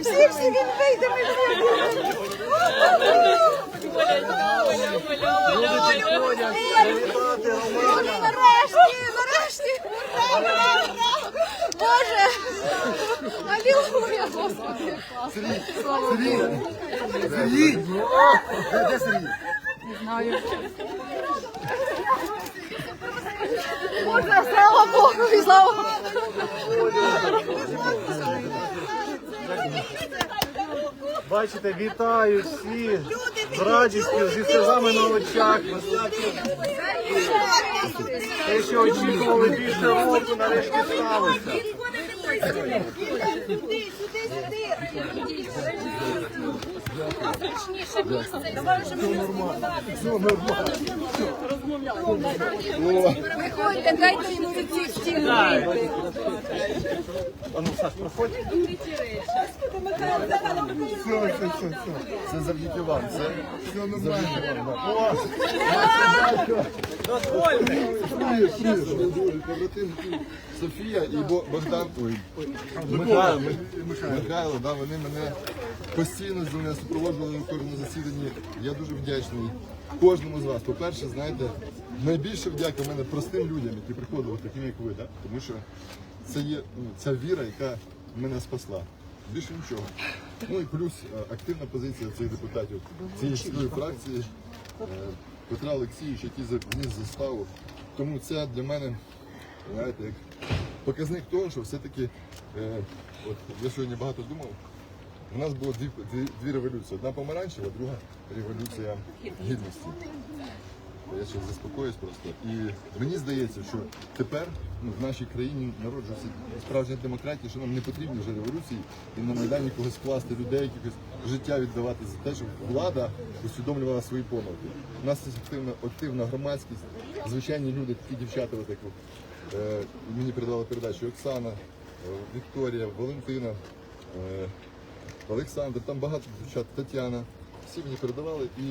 Всі, всі, він вийде, ми. Нарешті, нарешті. Боже. Алілуя, Господи. Сергій! Де, Сергій? Боже, слава Богу і слава. Бачите, вітаю всі з радістю, зі сльозами на очах. Те, що очікували більше року, нарешті сталося. Виходьте, дайте йому від цих стін. А ну, Саш, проходь. Все, все, все, все. Це завдяки вам. Це все завдяки вам. да. Привіт, привіт. Побратимки Софія і Бо- Богдан. Ой, Михайло, Михайло, да, вони мене постійно з мене супроводжували на кожному засіданні. Я дуже вдячний кожному з вас. По-перше, знаєте, найбільше вдяка в мене простим людям, які приходили, таким як ви, да? тому що це є ну, ця віра, яка мене спасла. Більше нічого. Ну і плюс е, активна позиція цих депутатів цієї чотирьої фракції е, Петра Олексійовича, який за- вніс заставу. Тому це для мене, знаєте, як показник того, що все-таки, е, от я сьогодні багато думав, у нас було дві, дві, дві революції. Одна помаранчева, друга революція гідності. Я ще заспокоюсь просто. І мені здається, що тепер ну, в нашій країні народжується справжня демократія, що нам не потрібні вже революції і на Майдані когось класти людей, якихось життя віддавати за те, щоб влада усвідомлювала свої помилки. У нас активна, активна громадськість, звичайні люди, такі дівчата, от як е, мені передали передачу Оксана, е, Вікторія, Валентина. Е, Олександр, там багато дівчат, Тетяна. Всі мені передавали і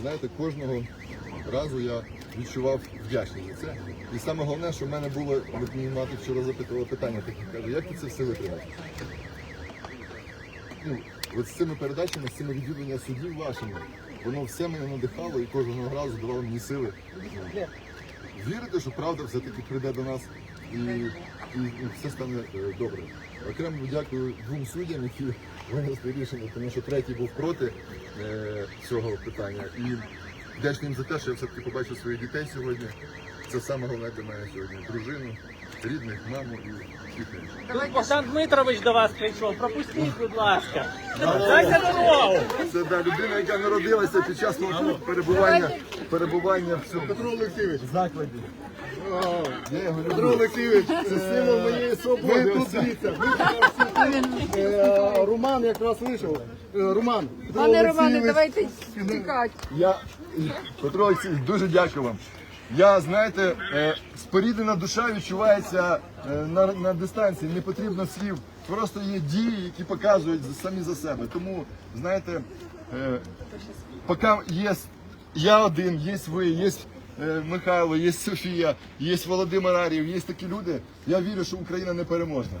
знаєте, кожного разу я відчував вдячність за це. І саме головне, що в мене було, от мені мати вчора запитувала питання, таке каже, як ти це все витримав? Ну, от з цими передачами, з цими відвідуваннями судів вашими, воно все мене надихало і кожного разу давало мені сили. Вірити, що правда все-таки прийде до нас і, і, і все стане е, добре. Окремо дякую двом суддям, які винесли рішення, тому що третій був проти е, цього питання. І вдячний їм за те, що я все-таки побачив своїх дітей сьогодні. Це саме головне для мене сьогодні. Дружину, рідних, маму і всіх інших. Богдан Дмитрович до вас прийшов. Пропустіть, будь ласка. Дайте дорогу. Це да, людина, яка народилася під час мого перебування, перебування в цьому Петро Олексійович. закладі. Я його люблю. Петро Олексійович, це символ моєї свободи. Ви тут дивіться, Е, Роман якраз вийшов. Е, Роман. Петро Пане Романе, Олексійович. давайте тікати. Я Петро Олексійович, дуже дякую вам. Я, знаєте, е, споріднена душа відчувається е, на, на дистанції, не потрібно слів. Просто є дії, які показують за- самі за себе. Тому, знаєте, е, поки є я один, є ви, є е, Михайло, є Софія, є Володимир Арів, є такі люди. Я вірю, що Україна не переможна.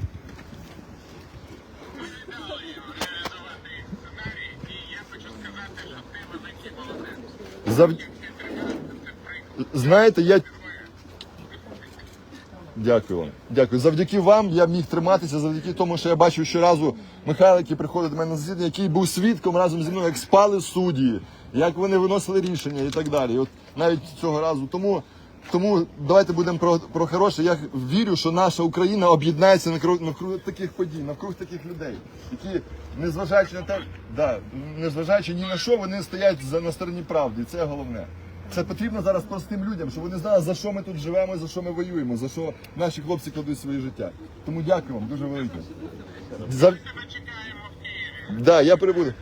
Зав... Знаєте, я. Дякую вам. Дякую. Завдяки вам я міг триматися, завдяки тому, що я бачив щоразу Михайла, який приходить до мене на засідання, який був свідком разом зі мною, як спали судді, як вони виносили рішення і так далі. От навіть цього разу. Тому, тому давайте будемо про, про хороше. Я вірю, що наша Україна об'єднається навкруг, навкруг таких подій, навкруг таких людей, які, незважаючи на те, да, незважаючи ні на що, вони стоять за, на стороні правди. І це головне. Це потрібно зараз простим людям, щоб вони знали, за що ми тут живемо, за що ми воюємо, за що наші хлопці кладуть своє життя. Тому дякую вам дуже велике. За... Да, я прибуду.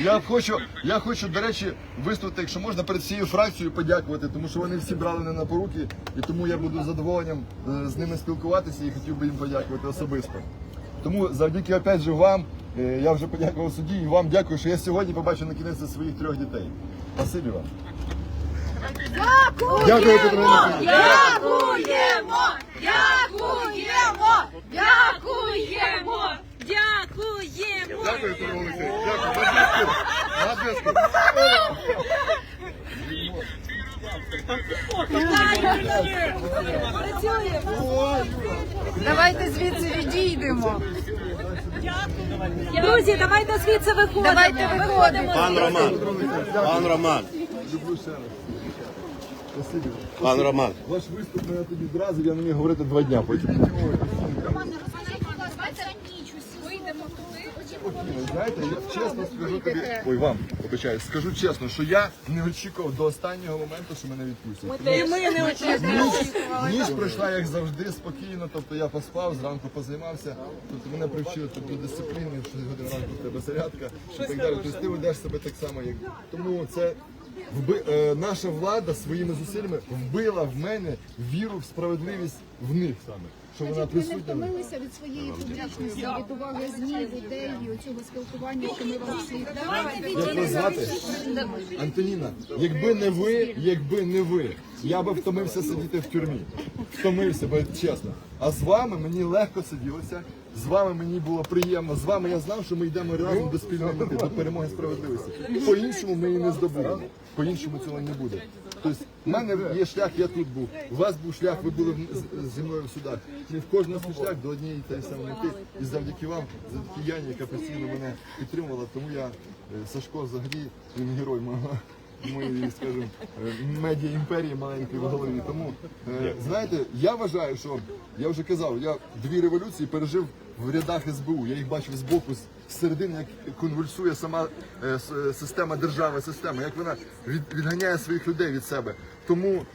Я хочу, я хочу, до речі, виступити, якщо можна, перед всією фракцією подякувати, тому що вони всі брали не на поруки, і тому я буду задоволенням е, з ними спілкуватися і хотів би їм подякувати особисто. Тому завдяки опять же вам, я вже подякував судді, і вам дякую, що я сьогодні побачив на кінець своїх трьох дітей. Спасибі вам. Дякую, Петро Олексійович. Дякуємо! Дякуємо! Дякуємо! Дякую, Петро Олексій. Дякую. На зв'язку. На зв'язку. Давайте звідси відійдемо. Друзі, давайте звідси виходимо. Давайте виходимо. Пан Роман, пан Роман, пан Роман. Ваш виступ мене тоді зразу, я не міг говорити два дня потім. Знаєте, я чесно скажу тобі, ой, вам, обичаю, скажу чесно, що я не очікував до останнього моменту, що мене відпустять. І ми не очікували. Ніч пройшла, як завжди, спокійно, тобто я поспав, зранку позаймався, тобто мене привчили тут до дисципліни, 6 годин ранку в тебе зарядка і так далі. Тобто ти ведеш себе так само, як тому це вби... е, наша влада своїми зусиллями вбила в мене віру в справедливість в них саме. Що вона Ми не присутня. втомилися від своєї публічності, від уваги ЗМІ, людей, і цього спілкування, яке ми вам всі Як вас звати? Антоніна, якби не ви, якби не ви, я би втомився сидіти в тюрмі. Втомився, бо чесно. А з вами мені легко сиділося, з вами мені було приємно. З вами я знав, що ми йдемо разом до спільної мети, до перемоги справедливості. По-іншому ми її не здобудемо. По-іншому цього не буде. Тобто, в мене є шлях, я тут був. У вас був шлях, ви були зі мною в судах. І в кожного свій шлях до однієї та самої мети. І завдяки вам, завдяки Яні, яка постійно мене підтримувала, тому я е, Сашко взагалі він герой мого. Моєї, скажімо, е, медіа імперії маленької в голові. Тому е, знаєте, я вважаю, що я вже казав, я дві революції пережив в рядах СБУ. Я їх бачив збоку з середини, як конвульсує сама е, система держави, система, як вона відганяє своїх людей від себе. Тому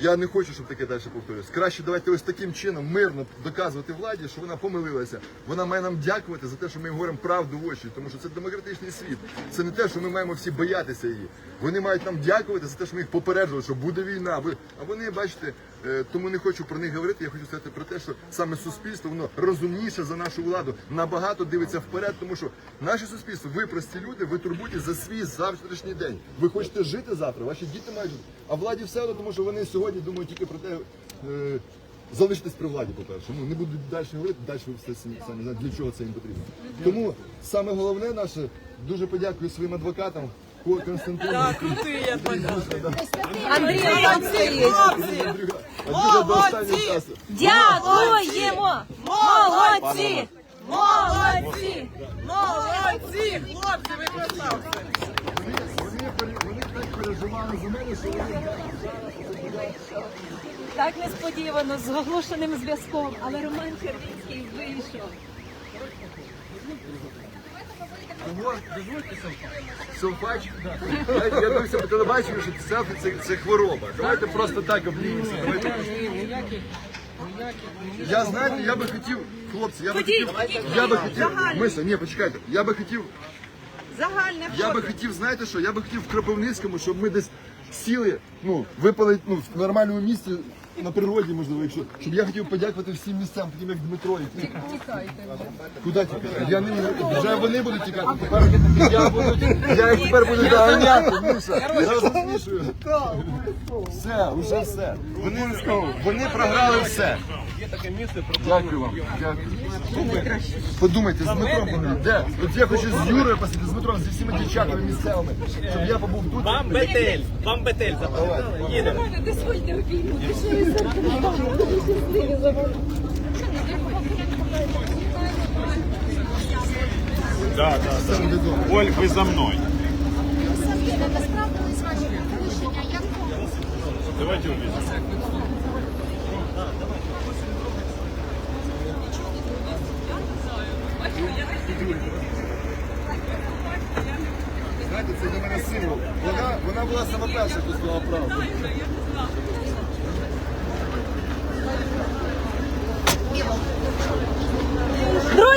я не хочу, щоб таке далі повторювалося. Краще давайте ось таким чином мирно доказувати владі, що вона помилилася. Вона має нам дякувати за те, що ми говоримо правду в очі, тому що це демократичний світ. Це не те, що ми маємо всі боятися її. Вони мають нам дякувати за те, що ми їх попереджували, що буде війна. А вони, бачите, е, тому не хочу про них говорити. Я хочу сказати про те, що саме суспільство воно розумніше за нашу владу, набагато дивиться вперед, тому що наше суспільство, ви прості люди, ви турбуєтесь за свій завтрашній день. Ви хочете жити завтра, ваші діти мають жити. А владі все одно, тому що вони сьогодні думають тільки про те. е, Залишитись при владі, по-перше. Ну не будуть далі говорити, далі ви все самі самі знаєте, для чого це їм потрібно. Тому саме головне наше, дуже подякую своїм адвокатам. Ко- Константину. Андрій стоїть. Андрюха до останнього часу. Дякуємо! Молодці! Молодці! Молодці, хлопці, ви красавці. Вони, вони так переживали за мене, що вони Так несподівано, з оголошеним зв'язком, але Роман Червінський вийшов. Селфач. Я, дивився по телебаченню, що селфі це, це хвороба. Давайте просто так. Давайте. Я знаєте, я би хотів, хлопці, я би хотів, я би хотів, Миша, ні, почекайте, я би хотів, Загальне я би хотів, знаєте що, я би хотів в Кропивницькому, щоб ми десь сіли, ну, випали ну, в нормальному місці, на природі, можливо, якщо, щоб я хотів подякувати всім місцям, таким як Дмитро. Які... Куди тікати? Я не вже вони будуть тікати. Тепер я буду я їх тепер буду доганяти. Міша, я розумію. Все, уже все. Вони вони програли все. Дякую вам. Дякую. Подумайте, з Дмитром поговоріть. Де? От я хочу з Юрою посидіти, з Дмитром, зі всіма дівчатами місцевими, щоб я побув тут. Вам бетель, вам бетель запропонували. Їдемо. Да, да, да. Оль, ви за. Як Давайте увидим. Знаєте, це для мене символ. Вона, вона була саме перша, хто сказала правду.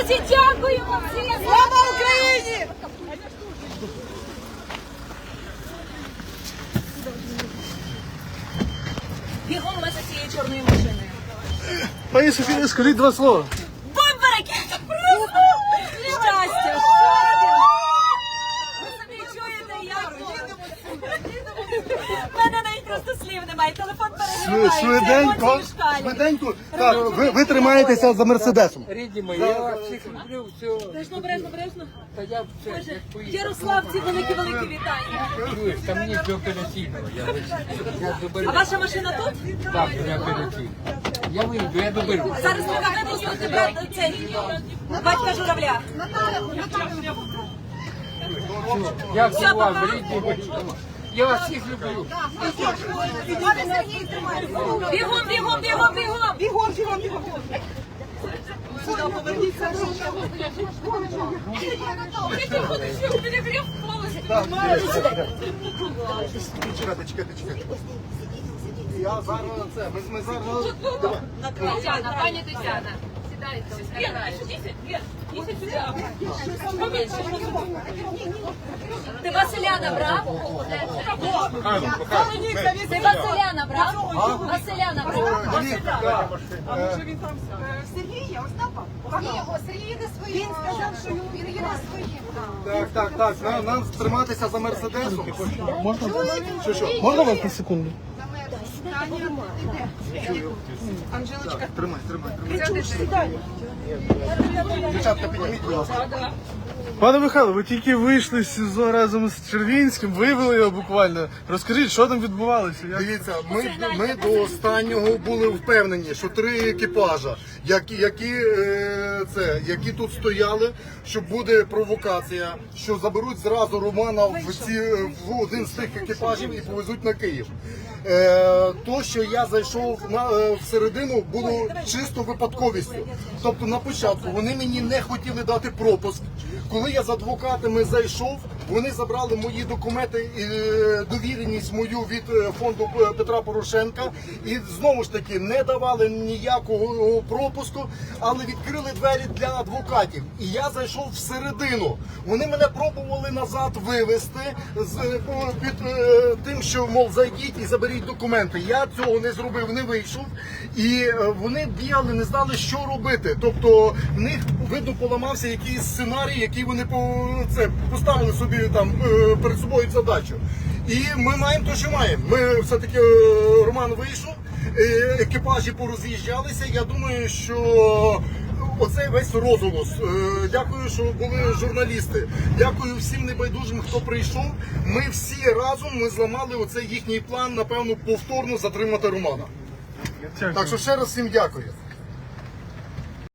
Друзі, дякуємо всім! Слава Україні! Бігом ми за цією чорною машиною. Пані Софія, скажіть два слова. Бомба ракета просто! Щастя, щастя! Ви собі чуєте, як У мене навіть просто слів немає. Телефон перегріває. емоції швиденько, швиденько. Так, ви, ви тримаєтеся за мерседесом. Рідні мої, я вас всіх люблю, все. Бережно, бережно, бережно. Та я все, Боже, як поїду. Ярославці, велике, велике вітання. Чуєш, там мені до операційного. Я, я доберу. А ваша машина тут? Так, для операційного. Я вийду, я доберу. Зараз треба випустити брат цей батька журавля. Дякую вам, рідні мої. Я вас всіх люблю. Бігом, бігом, бігом, бігом. Бігом, бігом, бігом. Чекайте, чекайте, чекайте. Я зараз це, ми зараз... Тетяна, пані Тетяна. Ти Василяна брав? Ти Василяна брав? Василяна брав? Він сказав, що він їде своїм. Так, так, так, нам, нам триматися за мерседесом. Можна? Що, що? Можна вас на секунду? Так, тримай, тримай, тримай. Дівчатка, підніміть, будь ласка. Пане Михайло, ви тільки вийшли з СІЗО разом з Червінським, вивели його буквально. Розкажіть, що там відбувалося? Як... Дивіться, ми, ми до останнього були впевнені, що три екіпажа, які, які, е, це, які тут стояли, що буде провокація, що заберуть зразу Романа в, ці, в один з тих екіпажів і повезуть на Київ. Е, то, що я зайшов на, е, всередину, було чисто випадковістю. Тобто на початку вони мені не хотіли дати пропуск. Коли я з адвокатами зайшов, вони забрали мої документи і е, довіреність мою від е, фонду е, Петра Порошенка і знову ж таки не давали ніякого пропуску, але відкрили двері для адвокатів. І я зайшов всередину. Вони мене пробували назад вивезти з під тим, що мов зайдіть і заберіть документи. Я цього не зробив, не вийшов. І вони бігали, не знали, що робити. Тобто в них видно поламався якийсь сценарій, який вони по це поставили собі там е, перед собою задачу. І ми маємо те, що маємо. Ми все таки Роман вийшов, е, екіпажі пороз'їжджалися. Я думаю, що оцей весь розголос. Е, Дякую, що були журналісти. Дякую всім небайдужим, хто прийшов. Ми всі разом ми зламали оцей їхній план, напевно, повторно затримати Романа. Так що ще раз всім дякую.